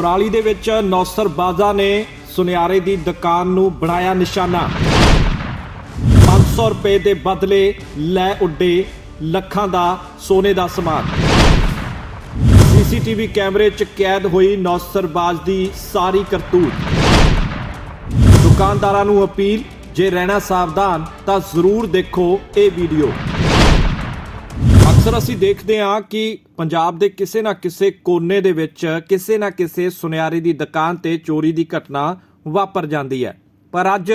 ਕੁਰਾਲੀ ਦੇ ਵਿੱਚ ਨੌਸਰ ਬਾਜ਼ਾ ਨੇ ਸੁਨਿਆਰੇ ਦੀ ਦੁਕਾਨ ਨੂੰ ਬਣਾਇਆ ਨਿਸ਼ਾਨਾ। 500 ਰੁਪਏ ਦੇ ਬਦਲੇ ਲੈ ਉੱਡੇ ਲੱਖਾਂ ਦਾ ਸੋਨੇ ਦਾ ਸਮਾਨ। ਸੀਸੀਟੀਵੀ ਕੈਮਰੇ 'ਚ ਕੈਦ ਹੋਈ ਨੌਸਰਬਾਜ਼ ਦੀ ਸਾਰੀ ਕਰਤੂਤ। ਦੁਕਾਨਦਾਰਾਂ ਨੂੰ ਅਪੀਲ, ਜੇ ਰਹਿਣਾ ਸਾਵਧਾਨ ਤਾਂ ਜ਼ਰੂਰ ਦੇਖੋ ਇਹ ਵੀਡੀਓ। ਅਕਸਰ ਅਸੀਂ ਦੇਖਦੇ ਹਾਂ ਕਿ ਪੰਜਾਬ ਦੇ ਕਿਸੇ ਨਾ ਕਿਸੇ ਕੋਨੇ ਦੇ ਵਿੱਚ, ਕਿਸੇ ਨਾ ਕਿਸੇ ਸੁਨਿਆਰੇ ਦੀ ਦੁਕਾਨ ਤੇ ਚੋਰੀ ਦੀ ਘਟਨਾ ਵਾਪਰ ਜਾਂਦੀ ਹੈ। ਪਰ ਅੱਜ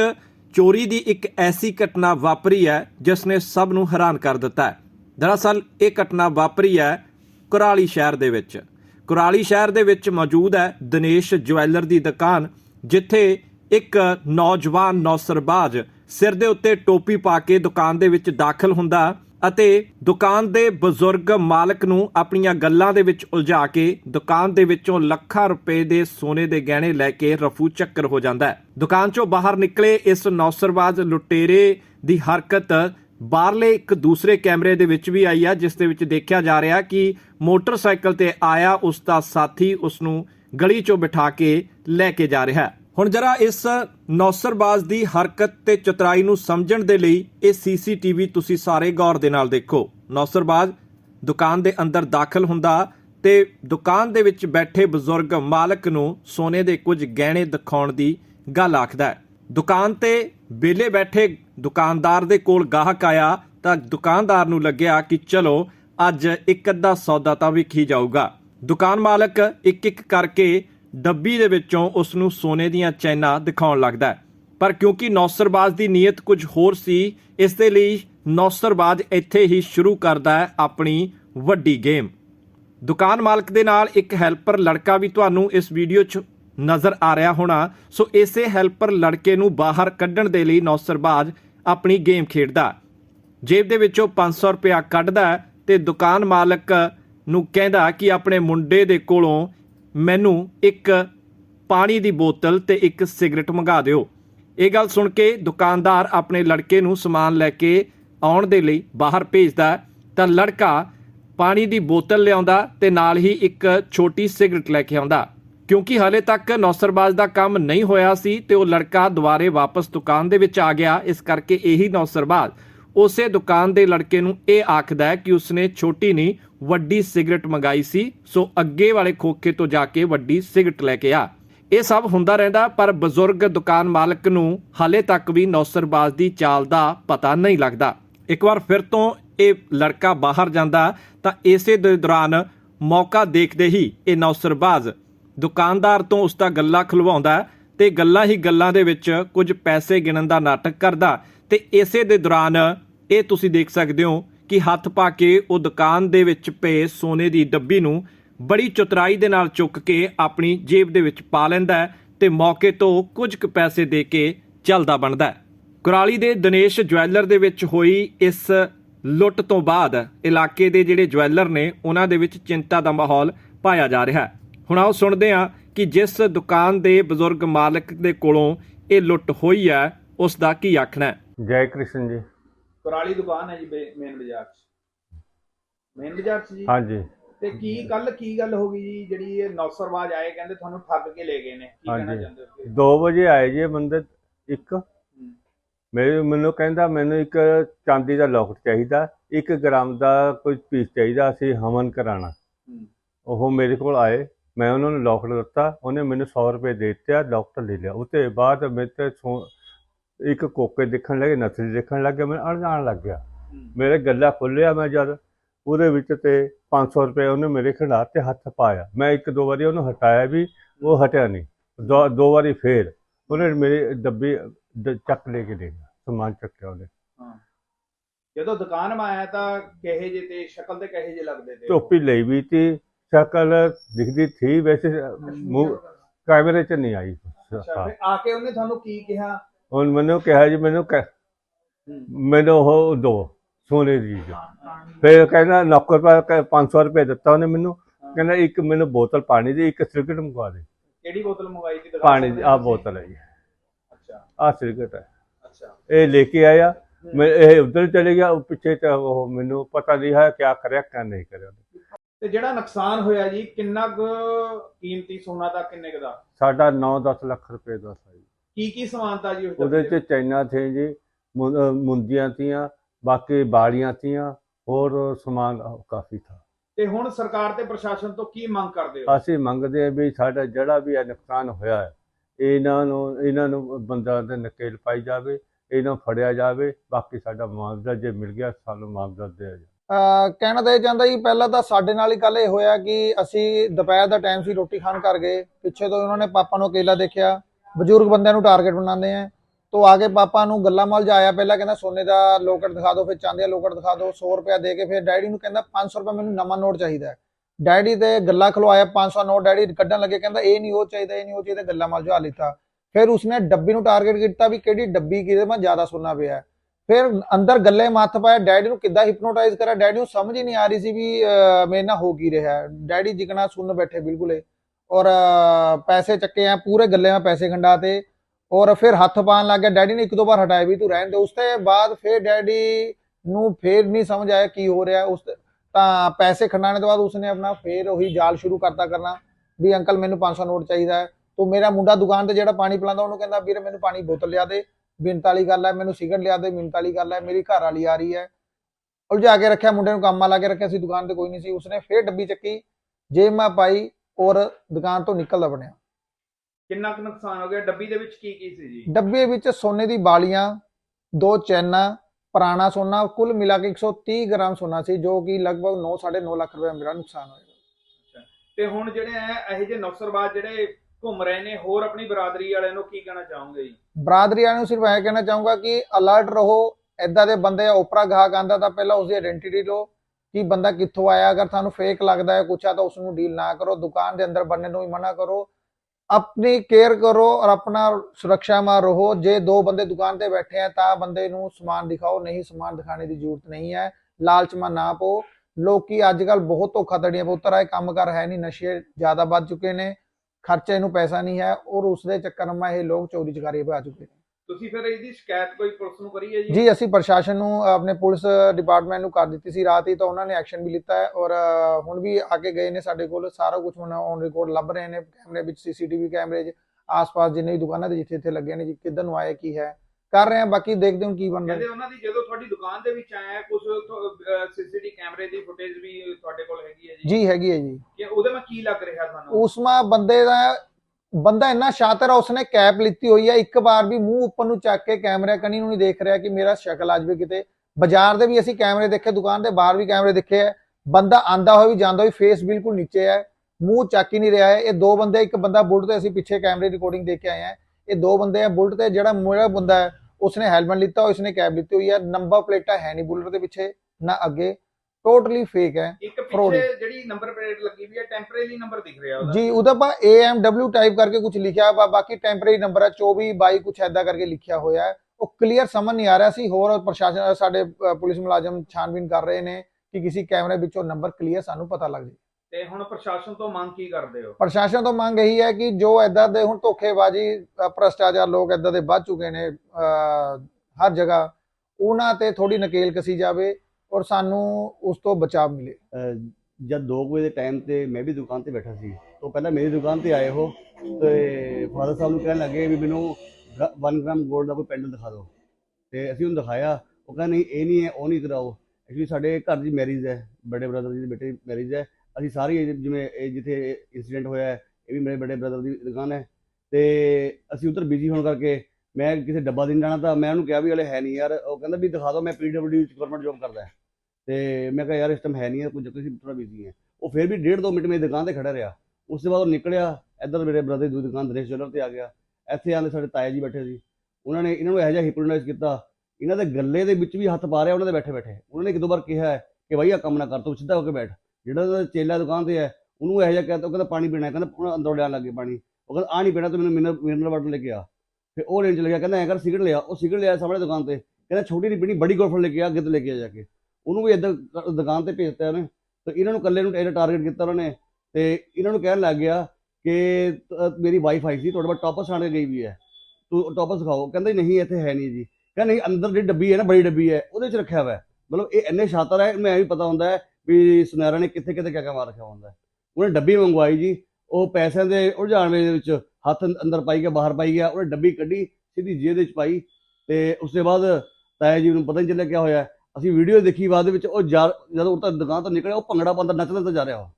ਚੋਰੀ ਦੀ ਇੱਕ ਐਸੀ ਘਟਨਾ ਵਾਪਰੀ ਹੈ, ਜਿਸ ਨੇ ਸਭ ਨੂੰ ਹੈਰਾਨ ਕਰ ਦਿੱਤਾ ਹੈ। ਦਰਅਸਲ ਇਹ ਘਟਨਾ ਵਾਪਰੀ ਹੈ ਕੁਰਾਲੀ ਸ਼ਹਿਰ ਦੇ ਵਿੱਚ। ਕੁਰਾਲੀ ਸ਼ਹਿਰ ਦੇ ਵਿੱਚ ਮੌਜੂਦ ਹੈ ਦਿਨੇਸ਼ ਜਵੈਲਰ ਦੀ ਦੁਕਾਨ, ਜਿੱਥੇ ਇੱਕ ਨੌਜਵਾਨ ਨੌਸਰਬਾਜ਼ ਸਿਰ ਦੇ ਉੱਤੇ ਟੋਪੀ ਪਾ ਕੇ ਦੁਕਾਨ ਦੇ ਵਿੱਚ ਦਾਖਲ ਹੁੰਦਾ ਅਤੇ ਦੁਕਾਨ ਦੇ ਬਜ਼ੁਰਗ ਮਾਲਕ ਨੂੰ ਆਪਣੀਆਂ ਗੱਲਾਂ ਦੇ ਵਿੱਚ ਉਲਝਾ ਕੇ ਦੁਕਾਨ ਦੇ ਵਿੱਚੋਂ ਲੱਖਾਂ ਰੁਪਏ ਦੇ ਸੋਨੇ ਦੇ ਗਹਿਣੇ ਲੈ ਕੇ ਰਫੂ ਚੱਕਰ ਹੋ ਜਾਂਦਾ ਹੈ। ਦੁਕਾਨ ਚੋਂ ਬਾਹਰ ਨਿਕਲੇ ਇਸ ਨੌਸਰਬਾਜ਼ ਲੁਟੇਰੇ ਦੀ ਹਰਕਤ ਬਾਹਰਲੇ ਇੱਕ ਦੂਸਰੇ ਕੈਮਰੇ ਦੇ ਵਿੱਚ ਵੀ ਆਈ ਆ, ਜਿਸ ਦੇ ਵਿੱਚ ਦੇਖਿਆ ਜਾ ਰਿਹਾ ਕਿ ਮੋਟਰਸਾਈਕਲ ਤੇ ਆਇਆ ਉਸ ਦਾ ਸਾਥੀ ਉਸ ਨੂੰ ਗਲੀ ਚੋਂ ਬਿਠਾ ਕੇ ਲੈ ਕੇ ਜਾ ਰਿਹਾ ਹੈ। ਹੁਣ ਜਰਾ ਇਸ ਨੌਸਰਬਾਜ਼ ਦੀ ਹਰਕਤ ਤੇ ਚਤਰਾਈ ਨੂੰ ਸਮਝਣ ਦੇ ਲਈ ਇਹ ਸੀਸੀਟੀਵੀ ਤੁਸੀਂ ਸਾਰੇ ਗੌਰ ਦੇ ਨਾਲ ਦੇਖੋ। ਨੌਸਰਬਾਜ਼ ਦੁਕਾਨ ਦੇ ਅੰਦਰ ਦਾਖਲ ਹੁੰਦਾ ਤੇ ਦੁਕਾਨ ਦੇ ਵਿੱਚ ਬੈਠੇ ਬਜ਼ੁਰਗ ਮਾਲਕ ਨੂੰ ਸੋਨੇ ਦੇ ਕੁਝ ਗਹਿਣੇ ਦਿਖਾਉਣ ਦੀ ਗੱਲ ਆਖਦਾ ਹੈ। ਦੁਕਾਨ ਤੇ ਬੇਲੇ ਬੈਠੇ ਦੁਕਾਨਦਾਰ ਦੇ ਕੋਲ ਗਾਹਕ ਆਇਆ ਤਾਂ ਦੁਕਾਨਦਾਰ ਨੂੰ ਲੱਗਿਆ ਕਿ ਚਲੋ, ਅੱਜ ਇੱਕ ਅੱਧਾ ਸੌਦਾ ਤਾਂ ਵਿਖੀ ਜਾਊਗਾ। ਦੁਕਾਨ ਮਾਲਕ ਇੱਕ ਇੱਕ ਕਰਕੇ ਡੱਬੀ ਦੇ ਵਿੱਚੋਂ ਉਸ ਨੂੰ ਸੋਨੇ ਦੀਆਂ ਚੈਨਾਂ ਦਿਖਾਉਣ ਲੱਗਦਾ ਹੈ। ਪਰ ਕਿਉਂਕਿ ਨੌਸਰਬਾਜ਼ ਦੀ ਨੀਅਤ ਕੁਝ ਹੋਰ ਸੀ, ਇਸ ਦੇ ਲਈ ਨੌਸਰਬਾਜ਼ ਇੱਥੇ ਹੀ ਸ਼ੁਰੂ ਕਰਦਾ ਹੈ ਆਪਣੀ ਵੱਡੀ ਗੇਮ। ਦੁਕਾਨ ਮਾਲਕ ਦੇ ਨਾਲ ਇੱਕ ਹੈਲਪਰ ਲੜਕਾ ਵੀ ਤੁਹਾਨੂੰ ਇਸ ਵੀਡੀਓ 'ਚ ਨਜ਼ਰ ਆ ਰਿਹਾ ਹੋਣਾ। ਸੋ ਇਸੇ ਹੈਲਪਰ ਲੜਕੇ ਨੂੰ ਬਾਹਰ ਕੱਢਣ ਦੇ ਲਈ ਨੌਸਰਬਾਜ਼ ਆਪਣੀ ਗੇਮ ਖੇਡਦਾ ਜੇਬ ਦੇ ਵਿੱਚੋਂ 500 ਰੁਪਇਆ ਕੱਢਦਾ ਹੈ ਤੇ ਦੁਕਾਨ ਮਾਲਕ ਨੂੰ ਕਹਿੰਦਾ ਕਿ ਆਪਣੇ ਮੁੰਡੇ ਦੇ ਕੋਲੋਂ ਮੈਨੂੰ ਇੱਕ ਪਾਣੀ ਦੀ ਬੋਤਲ ਤੇ ਇੱਕ ਸਿਗਰਟ ਮੰਗਾ ਦਿਓ। ਇਹ ਗੱਲ ਸੁਣ ਕੇ ਦੁਕਾਨਦਾਰ ਆਪਣੇ ਲੜਕੇ ਨੂੰ ਸਮਾਨ ਲੈ ਕੇ ਆਉਣ ਦੇ ਲਈ ਬਾਹਰ ਭੇਜਦਾ ਤਾਂ ਲੜਕਾ ਪਾਣੀ ਦੀ ਬੋਤਲ ਲਿਆਉਂਦਾ ਤੇ ਨਾਲ ਹੀ ਇੱਕ ਛੋਟੀ ਸਿਗਰਟ ਲੈ ਕੇ ਆਉਂਦਾ। ਕਿਉਂਕਿ ਹਾਲੇ ਤੱਕ ਨੌਸਰਬਾਜ਼ ਦਾ ਕੰਮ ਨਹੀਂ ਹੋਇਆ ਸੀ ਤੇ ਉਹ ਲੜਕਾ ਦੁਬਾਰੇ ਵਾਪਸ ਦੁਕਾਨ ਦੇ ਵਿੱਚ ਆ ਗਿਆ। ਇਸ ਕਰਕੇ ਇਹੀ ਨੌਸਰਬਾਜ਼ ਉਸੇ ਦੁਕਾਨ ਦੇ ਲੜਕੇ ਨੂੰ ਇਹ ਆਖਦਾ ਹੈ ਕਿ ਉਸਨੇ ਛੋਟੀ ਨਹੀਂ ਵੱਡੀ ਸਿਗਰਟ ਮੰਗਾਈ ਸੀ, ਸੋ ਅੱਗੇ ਵਾਲੇ ਖੋਖੇ ਤੋਂ ਜਾ ਕੇ ਵੱਡੀ ਸਿਗਰਟ ਲੈ ਕੇ ਆ। ਇਹ ਸਭ ਹੁੰਦਾ ਰਹਿੰਦਾ, ਪਰ ਬਜ਼ੁਰਗ ਦੁਕਾਨ ਮਾਲਕ ਨੂੰ ਹਾਲੇ ਤੱਕ ਵੀ ਨੌਸਰਬਾਜ਼ ਦੀ ਚਾਲ ਦਾ ਪਤਾ ਨਹੀਂ ਲੱਗਦਾ। ਇੱਕ ਵਾਰ ਫਿਰ ਤੋਂ ਇਹ ਲੜਕਾ ਬਾਹਰ ਜਾਂਦਾ, ਤਾਂ ਇਸੇ ਦੇ ਦੌਰਾਨ ਮੌਕਾ ਦੇਖਦੇ ਹੀ ਇਹ ਨੌਸਰਬਾਜ਼ ਦੁਕਾਨਦਾਰ ਤੋਂ ਉਸ ਦਾ ਗੱਲਾ ਖੁਲਵਾਉਂਦਾ ਹੈ ਤੇ ਗੱਲਾਂ ਹੀ ਗੱਲਾਂ ਦੇ ਵਿੱਚ ਕੁਝ ਪੈਸੇ ਗਿਣਨ ਦਾ ਨਾਟਕ ਕਰਦਾ। ਤੇ ਇਸੇ ਦੇ ਦੌਰਾਨ ਇਹ ਤੁਸੀਂ ਦੇਖ ਸਕਦੇ ਹੋ ਕਿ ਹੱਥ ਪਾ ਕੇ ਉਹ ਦੁਕਾਨ ਦੇ ਵਿੱਚ ਪਏ ਸੋਨੇ ਦੀ ਡੱਬੀ ਨੂੰ ਬੜੀ ਚਤੁਰਾਈ ਦੇ ਨਾਲ ਚੁੱਕ ਕੇ ਆਪਣੀ ਜੇਬ ਦੇ ਵਿੱਚ ਪਾ ਲੈਂਦਾ ਹੈ ਤੇ ਮੌਕੇ ਤੋਂ ਕੁਝ ਕੁ ਪੈਸੇ ਦੇ ਕੇ ਚੱਲਦਾ ਬਣਦਾ ਹੈ। ਕੁਰਾਲੀ ਦੇ ਦਿਨੇਸ਼ ਜਵੈਲਰ ਦੇ ਵਿੱਚ ਹੋਈ ਇਸ ਲੁੱਟ ਤੋਂ ਬਾਅਦ ਇਲਾਕੇ ਦੇ ਜਿਹੜੇ ਜਵੈਲਰ ਨੇ ਉਹਨਾਂ ਦੇ ਵਿੱਚ ਚਿੰਤਾ ਦਾ ਮਾਹੌਲ ਪਾਇਆ ਜਾ ਰਿਹਾ ਹੈ। ਹੁਣ ਆਓ ਸੁਣਦੇ ਹਾਂ ਕਿ ਜਿਸ ਦੁਕਾਨ ਦੇ ਬਜ਼ੁਰਗ ਮਾਲਕ ਦੇ ਕੋਲੋਂ ਇਹ ਲੁੱਟ ਹੋਈ ਹੈ, ਉਸ ਦਾ ਕੀ ਆਖਣਾ ਹੈ। ਜੈ ਕ੍ਰਿਸ਼ਨ ਜੀ। ਕੁਰਾਲੀ ਦੁਕਾਨ ਹੈ ਜੀ ਮੇਨ ਬਾਜ਼ਾਰ 'ਚ। ਮੇਨ ਬਾਜ਼ਾਰ 'ਚ ਜੀ? ਹਾਂਜੀ। ਤੇ ਕੀ ਕੱਲ ਕੀ ਗੱਲ ਹੋ ਗਈ ਜੀ? ਜਿਹੜੀ ਇਹ ਨੌਸਰਵਾਜ ਆਏ ਕਹਿੰਦੇ ਤੁਹਾਨੂੰ ਠੱਗ ਕੇ ਲੈ ਗਏ ਨੇ। ਕੀ ਕਹਿਣਾ। ਚਾਹੁੰਦੇ ਹੋ 2 ਵਜੇ ਆਏ ਜੀ ਇਹ ਬੰਦੇ ਇੱਕ। ਮੇਰੇ ਮੈਨੂੰ ਕਹਿੰਦਾ ਮੈਨੂੰ ਇੱਕ ਚਾਂਦੀ ਦਾ ਲੋਕਟ ਚਾਹੀਦਾ 1 ਗ੍ਰਾਮ ਦਾ ਕੋਈ ਪੀਸ ਚਾਹੀਦਾ ਅਸੀਂ ਹਵਨ ਕਰਾਣਾ। ਉਹ ਮੇਰੇ ਕੋਲ ਆਏ ਮੈਂ ਉਹਨਾਂ ਨੂੰ ਲੋਕਟ ਦਿੱਤਾ ਉਹਨੇ ਮੈਨੂੰ 100 ਰੁਪਏ ਦੇ ਦਿੱਤੇ ਲੋਕਟ ਲੈ ਲਿਆ। ਉਤੇ ਬਾਅਦ ਮੇਰੇ ਤੇ ਇੱਕ ਕੋਕੇ ਦੇਖਣ ਲੱਗੇ ਨਸਲੀ ਦੇਖਣ ਲੱਗ ਮੈਂ ਅੜ ਜਾਣ ਲੱਗ ਗਿਆ। ਮੇਰੇ ਗੱਲਾ ਖੁੱਲਿਆ ਮੈਂ ਜਦ ਉਹਦੇ ਵਿੱਚ ਤੇ 500 ਰੁਪਏ ਉਹਨੇ ਮੇਰੇ ਖਿਡਾ ਤੇ ਹੱਥ ਪਾਇਆ। ਮੈਂ ਇੱਕ ਦੋ ਵਾਰੀ ਉਹਨੂੰ ਹਟਾਇਆ ਵੀ ਉਹ ਹਟਿਆ ਨਹੀਂ। ਦੋ ਵਾਰੀ ਫੇਰ ਉਹਨੇ ਮੇਰੀ ਡੱਬੀ ਚੱਕ ਲੈ ਕੇ ਦੇ ਸਮਾਨ ਚੱਕਿਆ ਉਹਨੇ। ਜਦੋਂ ਦੁਕਾਨ 'ਮਾ ਆਇਆ ਤਾਂ ਕਹੇ ਜੇ ਤੇ ਸ਼ਕਲ ਤੇ ਕਹੇ ਜੇ ਲੱਗਦੇ ਤੇ? ਟੋਪੀ ਲਈ ਵੀ ਤੀ ਸ਼ਕਲ ਦਿਖਦੀ ਥੀ ਵੈਸੇ ਕੈਮਰੇ 'ਚ ਨਹੀਂ ਆਈ। ਅੱਛਾ ਆ ਕੇ ਉਹਨੇ ਤੁਹਾਨੂੰ ਕੀ ਕਿਹਾ? ਹੁਣ ਮੈਨੂੰ ਕਿਹਾ ਜੀ ਮੈਨੂੰ। ਮੈਨੂੰ ਉਹ ਦੋ ਸੋਨੇ ਦੀ ਚੀਜ਼ ਫਿਰ ਕਹਿੰਦਾ ਨੌਕਰ ਪਾ 500 ਰੁਪਏ ਦਿੱਤਾ ਉਹਨੇ ਮੈਨੂੰ। ਕਹਿੰਦਾ ਇੱਕ ਮੈਨੂੰ ਬੋਤਲ ਪਾਣੀ ਦੀ ਇੱਕ ਸਿਗਰਟ ਮੰਗਵਾ ਦੇ। ਕਿਹੜੀ ਬੋਤਲ ਮੰਗਵਾਈ ਸੀ? ਪਾਣੀ ਦੀ? ਆ ਬੋਤਲ ਹੈ ਜੀ ਅੱਛਾ। ਆ ਸਿਗਰਟ ਹੈ। ਅੱਛਾ। ਇਹ ਲੈ ਕੇ ਆਇਆ। ਮੈਂ ਇਹ ਉਧਰ ਚਲੇ ਗਿਆ ਉਹ ਪਿੱਛੇ ਤਾਂ ਉਹ ਮੈਨੂੰ ਪਤਾ ਨਹੀਂ ਹੈ ਕਿਆ ਕਰਿਆ ਕਿਆ ਨਹੀਂ ਕਰਿਆ ਤੇ ਜਿਹੜਾ ਨੁਕਸਾਨ ਹੋਇਆ ਜੀ ਕਿੰਨਾ ਕੁ ਕੀਮਤੀ ਸੋਨਾ ਦਾ ਕਿੰਨੇ ਕੁ ਦਾ? ਸਾਡਾ 9-10 ਲੱਖ ਰੁਪਏ ਦਾ ਸੀ। ਕੀ ਕੀ ਸਮਾਨ ਤਾ ਜੀ ਉਸ ਉਹਦੇ ਚ ਚੈਨਾ ਥੇ ਜੀ ਮੁੰ- ਮੁੰਦੀਆਂ ਤੀਆਂ ਬਾਕੀ ਬਾੜੀਆਂ ਤੀਆਂ ਹੋਰ ਸਮਾਨ ਕਾਫੀ ਥਾ। ਤੇ ਹੁਣ ਸਰਕਾਰ ਤੇ ਪ੍ਰਸ਼ਾਸਨ ਤੋਂ ਕੀ ਮੰਗ ਕਰਦੇ ਹੋ? ਅਸੀਂ ਮੰਗਦੇ ਹਾਂ ਵੀ ਸਾਡਾ ਜਿਹੜਾ ਵੀ ਇਹ ਨੁਕਸਾਨ ਹੋਇਆ ਹੈ ਇਹਨਾਂ ਨੂੰ ਇਹਨਾਂ ਨੂੰ ਬੰਦਾ ਦੇ ਨਕੇਲ ਪਾਈ ਜਾਵੇ ਇਹਨਾਂ ਨੂੰ ਫੜਿਆ ਜਾਵੇ ਬਾਕੀ ਸਾਡਾ ਮੁਆਵਜ਼ਾ ਜੇ ਮਿਲ ਗਿਆ ਸਾਨੂੰ ਮੁਆਵਜ਼ਾ ਦਿਆ ਜਾਵੇ। ਅਹ ਕਹਿਣਾ ਤਾਂ ਇਹ ਚਾਹੁੰਦਾ ਜੀ ਪਹਿਲਾਂ ਤਾਂ ਸਾਡੇ ਨਾਲ ਹੀ ਕੱਲ ਇਹ ਹੋਇਆ ਕਿ ਅਸੀਂ ਦੁਪਹਿਰ ਦਾ ਟਾਈਮ ਸੀ ਰੋਟੀ ਖਾਣ ਘਰ ਗਏ ਪਿੱਛੇ ਤੋਂ ਉਹਨਾਂ ਨੇ ਪਾਪਾ ਨੂੰ ਅਕੇਲਾ ਦੇਖਿਆ। ਬਜ਼ੁਰਗ ਬੰਦਿਆਂ ਨੂੰ ਟਾਰਗੇਟ ਬਣਾਉਂਦੇ ਆ। ਤੋਂ ਆ ਕੇ ਪਾਪਾ ਨੂੰ ਗੱਲਾਂ ਮਾਲ ਜਾਇਆ, ਪਹਿਲਾਂ ਕਹਿੰਦਾ ਸੋਨੇ ਦਾ ਲੋਕਟ ਦਿਖਾ ਦਿਓ ਫਿਰ ਚਾਂਦੀ ਦਾ ਲੋਕਟ ਦਿਖਾ ਦਿਓ 100 ਰੁਪਇਆ ਦੇ ਕੇ ਫਿਰ ਡੈਡੀ ਨੂੰ ਕਹਿੰਦਾ 500 ਰੁਪਇਆ ਮੈਨੂੰ ਨਵਾਂ ਨੋਟ ਚਾਹੀਦਾ ਹੈ। ਡੈਡੀ ਤੇ ਗੱਲਾਂ ਖਲਵਾਇਆ 500 ਨੋਟ ਡੈਡੀ ਕੱਢਣ ਲੱਗੇ, ਕਹਿੰਦਾ ਇਹ ਨਹੀਂ ਉਹ ਚਾਹੀਦਾ, ਇਹ ਨਹੀਂ ਉਹ ਚਾਹੀਦਾ, ਗੱਲਾਂ ਮਾਲ ਜਾ ਲਿੱਤਾ। ਫਿਰ ਉਸਨੇ ਡੱਬੀ ਨੂੰ ਟਾਰਗੇਟ ਕੀਤਾ ਵੀ ਕਿਹੜੀ ਡੱਬੀ ਕਿਹਦੇ ਮੈਂ ਜ਼ਿਆਦਾ ਸੋਨਾ ਪਿਆ ਫਿਰ ਅੰਦਰ ਗੱਲੇ ਮੱਥ ਪਾਇਆ, ਡੈਡੀ ਨੂੰ ਕਿੱਦਾਂ ਹਿਪਨੋਟਾਈਜ਼ ਕਰਿਆ, ਡੈਡੀ ਨੂੰ ਸਮਝ ਹੀ ਨਹੀਂ ਆ ਰਹੀ ਸੀ ਵੀ ਮੇਰੇ ਨਾਲ ਹੋ ਕੀ ਰਿਹਾ ਡੈਡੀ ਜਿਕਣਾ ਸੁਣ ਬੈਠੇ ਬਿਲਕੁਲ ਇਹ। ਔਰ ਅਹ, ਪੈਸੇ ਚੱਕੇ ਆ ਪੂਰੇ ਗੱਲੇ में ਪੈਸੇ ਖੰਡਾ ਤੇ। ਔਰ ਫਿਰ ਹੱਥ ਪਾਣ ਲੱਗ ਗਿਆ ਡੈਡੀ ਨੇ ਇੱਕ ਦੋ ਵਾਰ ਹਟਾਇਆ ਵੀ ਤੂੰ ਰਹਿਣ ਦੇ। ਉਸ ਤੋਂ ਬਾਅਦ ਫਿਰ ਡੈਡੀ ਨੂੰ ਫੇਰ ਨਹੀਂ ਸਮਝ ਆਇਆ ਕੀ ਹੋ ਰਿਹਾ। ਉਸ ਤਾਂ ਪੈਸੇ ਖੰਡਾਣੇ ਤੋਂ ਬਾਅਦ ਉਸਨੇ ਆਪਣਾ ਫੇਰ ਉਹੀ ਜਾਲ ਸ਼ੁਰੂ ਕਰਤਾ ਕਰਨਾ ਵੀ ਅੰਕਲ ਮੈਨੂੰ 500 ਨੋਟ ਚਾਹੀਦਾ ਹੈ। ਤੋ ਮੇਰਾ ਮੁੰਡਾ ਦੁਕਾਨ ਤੇ ਜਿਹੜਾ ਪਾਣੀ ਪਿਲਾਉਂਦਾ ਉਹਨੂੰ ਕਹਿੰਦਾ ਵੀਰੇ ਮੈਨੂੰ ਪਾਣੀ ਬੋਤਲ ਲਿਆ ਦੇ। ਮਿੰਟ ਵਾਲੀ ਗੱਲ ਹੈ ਮੈਨੂੰ ਸਿਗਰਟ ਲਿਆ ਦੇ ਮਿੰਟ ਵਾਲੀ ਗੱਲ ਹੈ ਮੇਰੀ ਘਰ ਵਾਲੀ ਆ ਰਹੀ ਹੈ। ਉਲਝਾ ਕੇ ਰੱਖਿਆ ਮੁੰਡੇ ਨੂੰ ਕੰਮਾਂ ਲਾ ਕੇ ਰੱਖਿਆ ਸੀ ਦੁਕਾਨ ਤੇ ਕੋਈ ਨਹੀਂ ਸੀ। ਉਸਨੇ ਫੇਰ ਡੱਬੀ ਚੱਕੀ ਜੇਬ ਮੈਂ ਪਾਈ ਔਰ ਦੁਕਾਨ ਤੋਂ ਨਿਕਲਦਾ ਬਣਿਆ। ਕਿੰਨਾ ਕੁ ਨੁਕਸਾਨ ਹੋ ਗਿਆ? ਡੱਬੀ ਦੇ ਵਿੱਚ ਕੀ ਕੀ ਸੀ ਜੀ? ਡੱਬੇ ਵਿੱਚ ਸੋਨੇ ਦੀ ਬਾਲੀਆਂ ਦੋ ਚੈਨਾਂ ਪੁਰਾਣਾ ਸੋਨਾ ਕੁੱਲ ਮਿਲਾ ਕੇ 130 ਗ੍ਰਾਮ ਸੋਨਾ ਸੀ ਜੋ ਕਿ ਲਗਭਗ 9 9.5 ਲੱਖ ਰੁਪਏ ਮੇਰਾ ਨੁਕਸਾਨ ਹੋਇਆ। ਤੇ ਹੁਣ ਜਿਹੜੇ ਐ ਇਹੋ ਜਿਹੇ ਨੌਸਰਬਾਜ਼ ਜਿਹੜੇ ਘੁੰਮ ਰਹੇ ਨੇ ਹੋਰ ਆਪਣੀ ਬਰਾਦਰੀ ਵਾਲਿਆਂ ਨੂੰ ਕੀ ਕਹਿਣਾ ਚਾਹੋਗੇ ਜੀ? ਬਰਾਦਰੀ ਵਾਲਿਆਂ ਨੂੰ ਸਿਰਫ ਇਹ ਕਹਿਣਾ ਚਾਹੂੰਗਾ ਕਿ ਅਲਰਟ ਰਹੋ ਐਦਾਂ ਦੇ ਬੰਦੇ ਓਪਰਾ ਗਾਹਕ ਆਂਦਾ ਤਾਂ ਪਹਿਲਾਂ ਉਸਦੀ ਆਇਡੈਂਟੀਟੀ ਲਓ ਕਿ ਬੰਦਾ ਕਿੱਥੋਂ ਆਇਆ, ਅਗਰ ਤੁਹਾਨੂੰ ਫੇਕ ਲੱਗਦਾ ਹੈ, ਕੁਛ ਆ, ਤਾਂ ਉਸ ਨੂੰ ਡੀਲ ਨਾ ਕਰੋ, ਦੁਕਾਨ ਦੇ ਅੰਦਰ ਬੰਨੇ ਨੂੰ ਵੀ ਮਨਾ ਕਰੋ। ਆਪਣੀ ਕੇਅਰ ਕਰੋ ਔਰ ਆਪਣਾ ਸੁਰੱਖਿਆ ਮਾ ਰਹੋ। ਜੇ ਦੋ ਬੰਦੇ ਦੁਕਾਨ ਤੇ ਬੈਠੇ ਆ, ਤਾਂ ਬੰਦੇ ਨੂੰ ਸਮਾਨ ਦਿਖਾਓ, ਨਹੀਂ ਸਮਾਨ ਦਿਖਾਣੇ ਦੀ ਜ਼ਰੂਰਤ ਨਹੀਂ ਹੈ। ਲਾਲਚ ਮਾ ਨਾ ਪੋ ਲੋਕੀ ਅੱਜ ਕੱਲ ਬਹੁਤ ਧੋਖਾਧੜੀਆਂ ਪੁੱਤਰ ਆਏ ਕੰਮ ਕਰ ਹੈ ਨਹੀਂ, ਨਸ਼ੇ ਜ਼ਿਆਦਾ ਵੱਧ ਚੁੱਕੇ ਨੇ, ਖਰਚੇ ਨੂੰ ਪੈਸਾ ਨਹੀਂ ਹੈ, ਔਰ ਉਸ ਦੇ ਚੱਕਰ ਮਾ ਇਹ ਲੋਕ ਚੋਰੀ ਚਕਾਰੀ ਪਾ ਚੁੱਕੇ ਨੇ। ਤੁਸੀਂ ਫਿਰ ਇਹਦੀ ਸ਼ਿਕਾਇਤ ਕੋਈ ਪੁਲਿਸ ਨੂੰ ਕਰੀ ਹੈ ਜੀ? ਜੀ ਅਸੀਂ ਪ੍ਰਸ਼ਾਸਨ ਨੂੰ ਆਪਣੇ ਪੁਲਿਸ ਡਿਪਾਰਟਮੈਂਟ ਨੂੰ ਕਰ ਦਿੱਤੀ ਸੀ ਰਾਤ ਹੀ ਤਾਂ ਉਹਨਾਂ ਨੇ ਐਕਸ਼ਨ ਵੀ ਲਿੱਤਾ ਹੈ ਔਰ ਹੁਣ ਵੀ ਆ ਕੇ ਗਏ ਨੇ ਸਾਡੇ ਕੋਲ ਸਾਰਾ ਕੁਝ ਹੁਣ ਔਨ ਰਿਕਾਰਡ ਲੱਭ ਰਹੇ ਨੇ ਕੈਮਰੇ ਵਿੱਚ ਸੀਸੀਟੀਵੀ ਕੈਮਰੇ 'ਚ ਆਸ-ਪਾਸ ਜਿੰਨੇ ਵੀ ਦੁਕਾਨਾਂ ਤੇ ਜਿੱਥੇ ਇੱਥੇ ਲੱਗੇ ਨੇ ਜੀ ਕਿੱਧਰ ਨੂੰ ਆਏ ਕੀ ਹੈ ਕਰ ਰਹੇ ਆ ਬਾਕੀ ਦੇਖਦੇ ਹਾਂ ਕੀ ਬਣਦਾ ਕਹਿੰਦੇ ਉਹਨਾਂ ਦੀ ਜਦੋਂ ਤੁਹਾਡੀ ਦੁਕਾਨ ਦੇ ਵਿੱਚ ਆਇਆ ਕੁਝ ਸੀਸੀਟੀ ਕੈਮਰੇ ਦੀ ਫੁਟੇਜ ਵੀ ਤੁਹਾਡੇ ਕੋਲ ਹੈਗੀ ਹੈ ਜੀ? ਜੀ ਹੈਗੀ ਹੈ ਜੀ। ਕਿ ਉਹਦੇ ਵਿੱਚ ਕੀ ਲੱਗ ਰਿਹਾ ਤੁਹਾਨੂੰ? ਉਸਮਾ ਬੰਦੇ ਦਾ ਬੰਦਾ ਇੰਨਾ ਸ਼ਾਤਰ ਆ, ਉਸਨੇ ਕੈਪ ਲਿੱਤੀ ਹੋਈ ਹੈ ਇੱਕ ਵਾਰ ਵੀ ਮੂੰਹ ਉੱਪਰ ਨੂੰ ਚੱਕ ਕੇ ਕੈਮਰੇ ਕਣੀ ਨੂੰ ਨਹੀਂ ਦੇਖ ਰਿਹਾ ਕਿ ਮੇਰਾ ਸ਼ਕਲ ਆ ਜਾਵੇ ਕਿਤੇ ਬਾਜ਼ਾਰ ਦੇ ਵੀ ਅਸੀਂ ਕੈਮਰੇ ਦੇਖੇ, ਦੁਕਾਨ ਦੇ ਬਾਹਰ ਵੀ ਕੈਮਰੇ ਦੇਖੇ ਹੈ ਬੰਦਾ ਆਂਦਾ ਹੋਇਆ ਵੀ ਜਾਂਦਾ ਹੋਇਆ ਫੇਸ ਬਿਲਕੁਲ ਨੀਚੇ ਹੈ ਮੂੰਹ ਚੱਕ ਹੀ ਨਹੀਂ ਰਿਹਾ ਹੈ। ਇਹ ਦੋ ਬੰਦੇ, ਇੱਕ ਬੰਦਾ ਬੁਲਟ ਤੇ ਅਸੀਂ ਪਿੱਛੇ ਕੈਮਰੇ ਰਿਕਾਰਡਿੰਗ ਦੇਖ ਕੇ ਆਏ ਹਾਂ ਇਹ ਦੋ ਬੰਦੇ ਆ ਬੁਲਟ ਤੇ, ਜਿਹੜਾ ਮੇਰਾ ਬੰਦਾ ਹੈ, ਉਸਨੇ ਹੈਲਮਟ ਲਿੱਤਾ ਹੋਇਆ ਉਸਨੇ ਕੈਪ ਲਿੱਤੀ ਹੋਈ ਹੈ ਨੰਬਰ ਪਲੇਟਾਂ ਹੈ ਨਹੀਂ ਬੁਲਟ ਦੇ ਪਿੱਛੇ, ਨਾ ਅੱਗੇ ਟੋਟਲੀ ਫੇਕ ਹੈ ਇੱਕ ਪਿੱਛੇ ਜਿਹੜੀ ਨੰਬਰ ਪਲੇਟ ਲੱਗੀ ਵੀ ਹੈ ਟੈਂਪਰੇਰੀ ਨੰਬਰ ਦਿਖ ਰਿਹਾ ਉਹਦਾ। ਜੀ ਉਹਦਾ ਪਾ AMW ਟਾਈਪ ਕਰਕੇ ਕੁਝ ਲਿਖਿਆ ਵਾ ਬਾਕੀ ਟੈਂਪਰੇਰੀ ਨੰਬਰ ਹੈ 24 22 ਕੁਝ ਐਦਾਂ ਕਰਕੇ ਲਿਖਿਆ ਹੋਇਆ ਹੈ। ਉਹ ਕਲੀਅਰ ਸਮਝ ਨਹੀਂ ਆ ਰਿਹਾ ਸੀ ਹੋਰ ਪ੍ਰਸ਼ਾਸਨ ਸਾਡੇ ਪੁਲਿਸ ਮੁਲਾਜ਼ਮ ਛਾਨਬੀਨ ਕਰ ਰਹੇ ਨੇ ਕਿ ਕਿਸੇ ਕੈਮਰੇ ਵਿੱਚੋਂ ਨੰਬਰ ਕਲੀਅਰ ਸਾਨੂੰ ਪਤਾ ਲੱਗ ਜੇ ਤੇ ਹੁਣ ਪ੍ਰਸ਼ਾਸਨ ਤੋਂ ਮੰਗ ਕੀ ਕਰਦੇ ਹੋ? ਪ੍ਰਸ਼ਾਸਨ ਤੋਂ ਮੰਗ ਇਹੀ ਹੈ ਕਿ ਜੋ ਐਦਾਂ ਦੇ ਹੁਣ ਧੋਖੇਬਾਜ਼ੀ ਭ੍ਰਸ਼ਟਾਚਾਰ ਲੋਕ ਐਦਾਂ ਦੇ ਵੱਧ ਚੁੱਕੇ ਨੇ ਹਰ ਜਗ੍ਹਾ ਉਹਨਾਂ ਤੇ ਥੋੜੀ ਨਕੇਲ ਕਸੀ ਜਾਵੇ ਔਰ ਸਾਨੂੰ ਉਸ ਤੋਂ ਬਚਾਅ ਮਿਲੇ। ਅਹ ਜਦ 2 ਵਜੇ ਦੇ ਟਾਈਮ ਤੇ ਮੈਂ ਵੀ ਦੁਕਾਨ ਤੇ ਬੈਠਾ ਸੀ, ਤੋਂ ਪਹਿਲਾਂ ਮੇਰੀ ਦੁਕਾਨ ਤੇ ਆਏ ਹੋ, ਤੇ ਫਾਦਰ ਸਾਹਿਬ ਨੂੰ ਕਹਿਣ ਲੱਗੇ ਵੀ ਮੈਨੂੰ 1 ਗ੍ਰਾਮ 골ਡ ਦਾ ਕੋਈ ਪੈਂਡਲ ਦਿਖਾ ਦਿਓ। ਤੇ ਅਸੀਂ ਉਹਨੂੰ ਦਿਖਾਇਆ, ਉਹ ਕਹਿੰਦਾ, ਨਹੀਂ, ਇਹ ਨਹੀਂ ਹੈ, ਉਹ ਨਹੀਂ ਕਰਾਓ। ਐਕਚੁਅਲੀ ਸਾਡੇ ਘਰ ਦੀ ਮੈਰਿਜ ਹੈ ਬੜੇ ਬ੍ਰਦਰ ਜੀ ਦੇ ਬੇਟੇ ਦੀ ਮੈਰਿਜ ਹੈ। ਅਸੀਂ ਸਾਰੇ ਜਿਵੇਂ ਇਹ ਜਿੱਥੇ ਇਨਸੀਡੈਂਟ ਹੋਇਆ ਹੈ, ਇਹ ਵੀ ਮੇਰੇ ਬੜੇ ਬ੍ਰਦਰ ਦੀ ਦੁਕਾਨ ਹੈ। ਤੇ ਅਸੀਂ ਉਧਰ ਬਿਜ਼ੀ ਹੋਣ ਕਰਕੇ ਮੈਂ ਕਿਸੇ ਡੱਬਾ ਦੇਣ ਜਾਣਾ ਤਾਂ ਮੈਂ ਉਹਨੂੰ ਕਿਹਾ ਵੀ ਹਲੇ ਹੈ ਨਹੀਂ ਯਾਰ, ਉਹ ਕਹਿੰਦਾ ਵੀ ਦਿਖਾ ਦਿਓ ਮੈਂ ਪੀਡਬਲਯੂ ਵਿੱਚ ਗਵਰਨਮੈਂਟ ਜੋਬ ਕਰਦਾ ਹੈ। ਤੇ ਮੈਂ ਕਿਹਾ ਯਾਰ ਇਸ ਟਾਈਮ ਹੈ ਨਹੀਂ ਹੈ ਕੁਝ ਤੁਸੀਂ ਥੋੜਾ ਬਿਜ਼ੀ ਹੈ। ਉਹ ਫਿਰ ਵੀ ਡੇਢ ਦੋ ਮਿੰਟ ਮੇਰੀ ਦੁਕਾਨ ਤੇ ਖੜਾ ਰਿਹਾ। ਉਸ ਤੋਂ ਬਾਅਦ ਉਹ ਨਿਕਲਿਆ, ਇੱਧਰ ਮੇਰੇ ਬ੍ਰਦਰ ਦੀ ਦੁਕਾਨ ਦਰੇਸ਼ ਜਵਲਰ ਤੇ ਆ ਗਿਆ। ਇੱਥੇ ਆਂਦੇ ਸਾਡੇ ਤਾਇਆ ਜੀ ਬੈਠੇ ਸੀ। ਉਹਨਾਂ ਨੇ, ਇਹਨਾਂ ਨੂੰ ਇਹੋ ਜਿਹਾ ਹਿਪਨੋਟਾਈਜ਼ ਕੀਤਾ। ਇਹਨਾਂ ਦੇ ਗੱਲੇ ਦੇ ਵਿੱਚ ਵੀ ਹੱਥ ਪਾ ਰਿਹਾ ਉਹਨਾਂ ਦੇ ਬੈਠੇ ਬੈਠੇ। ਉਹਨਾਂ ਨੇ ਇੱਕ ਦੋ ਵਾਰ ਕਿਹਾ ਹੈ ਕਿ ਭਾਈ ਆ ਕੰਮ ਨਾ ਕਰ, ਤੂੰ ਸਿੱਧਾ ਹੋ ਕੇ ਬੈਠ। ਜਿਹੜਾ ਚੇਲਾ ਦੁਕਾਨ ਤੇ ਹੈ, ਉਹਨੂੰ ਇਹੋ ਜਿਹਾ ਕਹਿੰਦਾ ਉਹ ਕਹਿੰਦਾ ਪਾਣੀ ਪੀਣਾ ਕਹਿੰਦਾ ਉਹਨਾਂ ਅੰਦਰੋਂ ਲਿਆਉਣ ਲੱਗੇ ਪਾਣੀ। ਉਹ ਕਹਿੰਦਾ ਆ ਨਹੀਂ ਪੀਣਾ, ਤੂੰ ਮੈਨੂੰ ਮਿਨਰਲ ਮਿਨਰਲ ਵਾਟਰ ਲੈ ਕੇ ਆ। ਫਿਰ ਉਹ ਲੈਣ ਚਲੇ ਗਿਆ, ਕਹਿੰਦਾ ਐਂ ਕਰ, ਸਿਗਰਟ ਲਿਆ ਉਹ ਸਿਗਰਟ ਲਿਆ ਸਾਹਮਣੇ ਦੁਕਾਨ ਤੇ। ਕਹਿੰਦਾ ਛੋਟੀ ਨਹੀਂ ਪੀਣੀ ਬੜੀ ਗੋਲਫਰ ਲੈ ਕੇ ਆ, ਅੱਗੇ ਤੇ ਲੈ ਕੇ ਆ ਜਾ ਕੇ। ਉਹਨੂੰ ਵੀ ਇੱਧਰ ਦੁਕਾਨ ਤੇ ਭੇਜਤਾ ਉਹਨੇ। ਤੇ ਇਹਨਾਂ ਨੂੰ ਇਕੱਲੇ ਨੂੰ ਇਹਦਾ ਟਾਰਗੇਟ ਕੀਤਾ ਉਹਨਾਂ ਨੇ। ਤੇ ਇਹਨਾਂ ਨੂੰ ਕਹਿਣ ਲੱਗ ਗਿਆ ਕਿ ਮੇਰੀ ਵਾਈਫ ਆਈ ਸੀ, ਤੁਹਾਡੇ ਕੋਲ ਟੌਪਸ ਆਣ ਕੇ ਗਈ ਵੀ ਹੈ। ਤੂੰ ਟੌਪਸ ਖਾਓ। ਕਹਿੰਦਾ ਨਹੀਂ, ਇੱਥੇ ਹੈ ਨਹੀਂ ਜੀ। ਕਹਿੰਦਾ, ਨਹੀਂ, ਅੰਦਰ ਜਿਹੜੀ ਡੱਬੀ ਹੈ ਨਾ, ਬੜੀ ਡੱਬੀ ਹੈ, ਉਹਦੇ ਵਿੱਚ ਰੱਖਿਆ ਹੋਇਆ। ਮਤਲਬ ਇਹ ਇੰਨੇ ਸ਼ਾਤਰ ਹੈ, ਮੈਂ ਵੀ ਪਤਾ ਹੁੰਦਾ ਹੈ ਵੀ ਸੁਨਹਿਰਾ ਨੇ ਕਿੱਥੇ ਕਿੱਥੇ ਕਿਆ ਕਿਆ ਮਾਰ ਰੱਖਿਆ ਹੁੰਦਾ ਉਹਨੇ ਡੱਬੀ ਮੰਗਵਾਈ ਜੀ, ਉਹ ਪੈਸਿਆਂ ਦੇ ਉਲਝਾਣ ਦੇ ਵਿੱਚ ਹੱਥ ਅੰਦਰ ਪਾਈ ਗਿਆ ਬਾਹਰ ਪਾਈ ਗਿਆ ਉਹਨੇ ਡੱਬੀ ਕੱਢੀ ਸਿੱਧੀ ਜੇਬ ਦੇ ਵਿੱਚ ਪਾਈ ਤੇ ਉਸ ਤੋਂ ਬਾਅਦ ਤਾਇਆ ਜੀ ਨੂੰ ਪਤਾ ਨਹੀਂ ਚੱਲਿਆ ਕਿਆ ਹੋਇਆ। ਅਸੀਂ ਵੀਡੀਓ ਦੇਖੀ ਬਾਅਦ ਵਿੱਚ ਉਹ ਜਦੋਂ ਉਹ ਤਾਂ ਦੁਕਾਨ ਤੋਂ ਨਿਕਲਿਆ ਉਹ ਭੰਗੜਾ ਪਾਉਂਦਾ ਨੱਚਦਾ ਤਾਂ ਜਾ ਰਿਹਾ ਉਹ।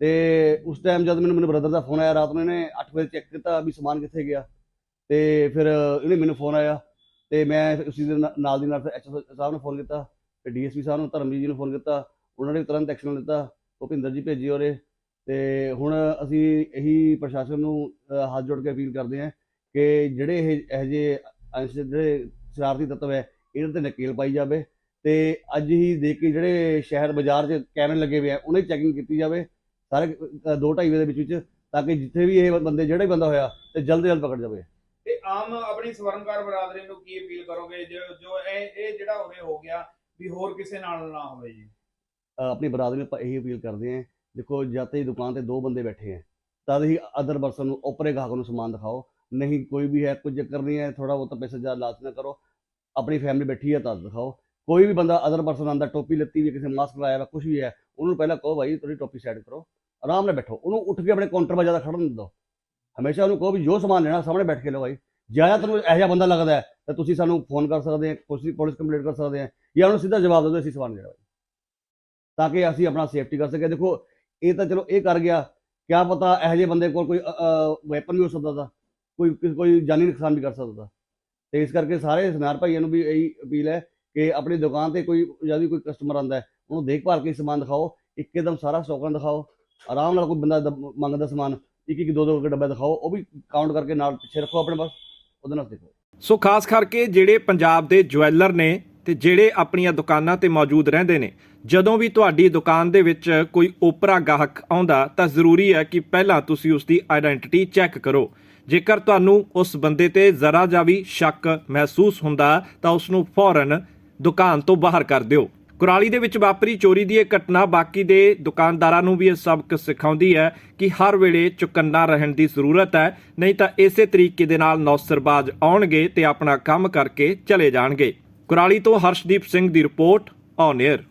ਤੇ ਉਸ ਟਾਈਮ ਜਦ ਮੈਨੂੰ ਮੇਰੇ ਬ੍ਰਦਰ ਦਾ ਫੋਨ ਆਇਆ ਰਾਤ ਨੂੰ ਇਹਨੇ 8 ਵਜੇ ਚੈੱਕ ਕੀਤਾ ਵੀ ਸਮਾਨ ਕਿੱਥੇ ਗਿਆ। ਤੇ ਫਿਰ ਇਹਨੇ ਮੈਨੂੰ ਫੋਨ ਆਇਆ ਤੇ ਮੈਂ ਉਸੇ ਦੇ ਨਾਲ ਦੀ ਨਾਲ ਫਿਰ ਐਚਓ ਸਾਹਿਬ ਨੂੰ ਫੋਨ ਕੀਤਾ ਤੇ ਡੀਐਸਪੀ ਸਾਹਿਬ ਨੂੰ ਧਰਮਜੀਤ ਜੀ ਨੂੰ ਫੋਨ ਕੀਤਾ ਉਹਨਾਂ ਨੇ ਤੁਰੰਤ ਐਕਸ਼ਨ ਲਿੱਤਾ। ਭੁਪਿੰਦਰ ਜੀ ਭੇਜੀ ਉਹਰੇ ਤੇ ਹੁਣ ਅਸੀਂ ਇਹੀ ਪ੍ਰਸ਼ਾਸਨ ਨੂੰ ਹੱਥ ਜੋੜ ਕੇ ਅਪੀਲ ਕਰਦੇ ਹਾਂ ਕਿ ਜਿਹੜੇ ਇਹ ਇਹੋ ਅੰਸ਼ ਜਿਹੜੇ ਸ਼ਰਾਰਤੀ ਤੱਤਵ ਹੈ ਇਹਨਾਂ ਤੇ ਨਕੇਲ ਪਾਈ ਜਾਵੇ ਤੇ ਅੱਜ ਹੀ ਦੇਖ ਕੇ ਜਿਹੜੇ ਸ਼ਹਿਰ ਬਾਜ਼ਾਰ 'ਚ ਕੈਮਰੇ ਲੱਗੇ ਹੋਏ ਆ ਉਹਨਾਂ ਦੀ ਚੈਕਿੰਗ ਕੀਤੀ ਜਾਵੇ ਸਾਰੇ ਅਹ, ਦੋ ਢਾਈ ਵਜੇ ਦੇ ਵਿੱਚ ਵਿੱਚ ਤਾਂ ਕਿ ਜਿੱਥੇ ਵੀ ਇਹ ਬੰਦੇ ਜਿਹੜਾ ਵੀ ਬੰਦਾ ਹੋਇਆ ਤੇ ਜਲਦ ਜਲਦ ਪਕੜ ਜਾਵੇ। ਤੇ ਆਮ ਆਪਣੀ ਸਵਰਨਕਾਰ ਬਰਾਦਰੀ ਨੂੰ ਕੀ ਅਪੀਲ ਕਰੋਗੇ? ਜੋ ਜੋ ਇਹ ਇਹ ਜਿਹੜਾ ਉਰੇ ਹੋ ਗਿਆ ਵੀ ਹੋਰ ਕਿਸੇ ਨਾਲ ਨਾ ਹੋਵੇ ਜੀ। ਆਪਣੀ ਬਰਾਦਰੀ ਨੂੰ ਆਪਾਂ ਇਹੀ ਅਪੀਲ ਕਰਦੇ ਹਾਂ ਦੇਖੋ ਜਦ ਤੱਕ ਦੁਕਾਨ ਤੇ ਦੋ ਬੰਦੇ ਬੈਠੇ ਹੈ। ਤਦ ਹੀ ਅਦਰ ਪਰਸਨ ਨੂੰ ਓਪਰੇ ਗਾਹਕ ਨੂੰ ਸਮਾਨ ਦਿਖਾਓ। ਨਹੀਂ, ਕੋਈ ਵੀ ਹੈ ਕੁਝ ਚੱਕਰ ਨਹੀਂ ਹੈ ਥੋੜਾ ਬਹੁਤ ਪੈਸੇ ਜ਼ਿਆਦਾ ਲਾਲਚ ਨਾ ਕਰੋ। ਆਪਣੀ ਫੈਮਿਲੀ ਬੈਠੀ ਹੈ ਤਦ ਦਿਖਾਓ। ਕੋਈ ਵੀ ਬੰਦਾ ਅਦਰ ਪਰਸਨ ਆਂਦਾ ਟੋਪੀ ਲੱਤੀ ਵੀ ਕਿਸੇ ਮਾਸਕ ਲਾਇਆ ਵਾ ਕੁਝ ਵੀ ਹੈ, ਉਹਨੂੰ ਪਹਿਲਾਂ ਕਹੋ ਭਾਈ, ਤੁਹਾਡੀ ਟੋਪੀ ਸਾਈਡ ਕਰੋ। ਆਰਾਮ ਨਾਲ ਬੈਠੋ। ਉਹਨੂੰ ਉੱਠ ਕੇ ਆਪਣੇ ਕਾਊਂਟਰ 'ਤੇ ਜ਼ਿਆਦਾ ਖੜਨ ਦਿਓ। ਹਮੇਸ਼ਾ ਉਹਨੂੰ ਕਹੋ ਵੀ, ਜੋ ਸਮਾਨ ਲੈਣਾ, ਸਾਹਮਣੇ ਬੈਠ ਕੇ ਲਓ ਭਾਈ। ਜ਼ਿਆਦਾ ਤੁਹਾਨੂੰ ਇਹੋ ਜਿਹਾ ਬੰਦਾ ਲੱਗਦਾ ਹੈ, ਤਾਂ ਤੁਸੀਂ ਸਾਨੂੰ ਫੋਨ ਕਰ ਸਕਦੇ ਆ ਪੁਲਿਸ ਪੁਲਿਸ ਕੰਪਲੇਂਟ ਕਰ ਸਕਦੇ ਆ ਜਾਂ ਉਹਨੂੰ ਸਿੱਧਾ ਜਵਾਬ ਦੇ ਦਿਓ, ਅਸੀਂ ਸਮਾਨ ਲੈਣਾ ਤਾਂ ਕਿ ਅਸੀਂ ਆਪਣਾ ਸੇਫਟੀ ਕਰ ਸਕੀਏ। ਦੇਖੋ ਇਹ ਤਾਂ ਚਲੋ ਇਹ ਕਰ ਗਿਆ। ਕਿਆ ਪਤਾ ਇਹੋ ਜਿਹੇ ਬੰਦੇ ਕੋਲ ਕੋਈ ਵੈਪਨ ਵੀ ਹੋ ਸਕਦਾ ਤਾ। ਕੋਈ ਕੋਈ- ਜਾਨੀ ਨੁਕਸਾਨ ਵੀ ਕਰ ਸਕਦਾ ਤਾ। ਤੇ ਇਸ ਕਰਕੇ ਸਾਰੇ ਸਨਾਰ ਭਾਈਆਂ ਨੂੰ ਵੀ ਇਹੀ ਅਪੀਲ ਹੈ ਕਿ ਆਪਣੀ ਦੁਕਾਨ ਤੇ ਕੋਈ ਜਦ ਵੀ ਕੋਈ ਕਸਟਮਰ ਆਂਦਾ ਉਹਨੂੰ ਦੇਖਭਾਲ ਕੇ ਸਮਾਨ ਦਿਖਾਓ। ਇੱਕਦਮ ਸਾਰਾ ਸਟਾਕ ਦਿਖਾਓ। ਆਰਾਮ ਨਾਲ ਕੋਈ ਬੰਦਾ ਦ- ਮੰਗਦਾ ਸਮਾਨ ਇੱਕ ਇੱਕ ਦੋ ਦੋ ਡੱਬਾ ਦਿਖਾਓ। ਉਹ ਵੀ ਕਾਊਂਟ ਕਰਕੇ ਨਾਲ ਪਿੱਛੇ ਰੱਖੋ ਆਪਣੇ ਪਾਸ ਉਹਦੇ ਨਾਲ ਦੇਖੋ। ਸੋ ਖਾਸ ਕਰਕੇ ਜਿਹੜੇ ਪੰਜਾਬ ਦੇ ਜੁਐਲਰ ਨੇ ਤੇ ਜਿਹੜੇ ਆਪਣੀਆਂ ਦੁਕਾਨਾਂ ਤੇ ਮੌਜੂਦ ਰਹਿੰਦੇ ਨੇ। ਜਦੋਂ ਵੀ ਤੁਹਾਡੀ ਦੁਕਾਨ ਦੇ ਵਿੱਚ ਕੋਈ ਓਪਰਾ ਗਾਹਕ ਆਉਂਦਾ, ਤਾਂ ਜ਼ਰੂਰੀ ਹੈ ਕਿ ਪਹਿਲਾਂ ਤੁਸੀਂ ਉਸ ਦੀ ਆਇਡੈਂਟੀਟੀ ਚੈੱਕ ਕਰੋ। ਜੇਕਰ ਤੁਹਾਨੂੰ ਉਸ ਬੰਦੇ ਤੇ ਜ਼ਰਾ ਜਿਹਾ ਵੀ ਸ਼ੱਕ ਮਹਿਸੂਸ ਹੁੰਦਾ, ਤਾਂ ਉਸ ਨੂੰ ਫੌਰਨ ਦੁਕਾਨ ਤੋਂ ਬਾਹਰ ਕਰ ਦਿਓ। ਕੁਰਾਲੀ ਦੇ ਵਿੱਚ ਵਾਪਰੀ ਚੋਰੀ ਦੀ ਇਹ ਘਟਨਾ ਬਾਕੀ ਦੇ ਦੁਕਾਨਦਾਰਾਂ ਨੂੰ ਵੀ ਇਹ ਸਬਕ ਸਿਖਾਉਂਦੀ ਹੈ ਕਿ ਹਰ ਵੇਲੇ ਚੁਕੰਨਾ ਰਹਿਣ ਦੀ ਜ਼ਰੂਰਤ ਹੈ, ਨਹੀਂ ਤਾਂ ਇਸੇ ਤਰੀਕੇ ਦੇ ਨਾਲ ਨੌਸਰਬਾਜ਼ ਆਉਣਗੇ ਤੇ ਆਪਣਾ ਕੰਮ ਕਰਕੇ ਚਲੇ ਜਾਣਗੇ। ਕੁਰਾਲੀ ਤੋਂ ਹਰਸ਼ਦੀਪ ਸਿੰਘ ਦੀ ਰਿਪੋਰਟ ਔਨ 에ਅਰ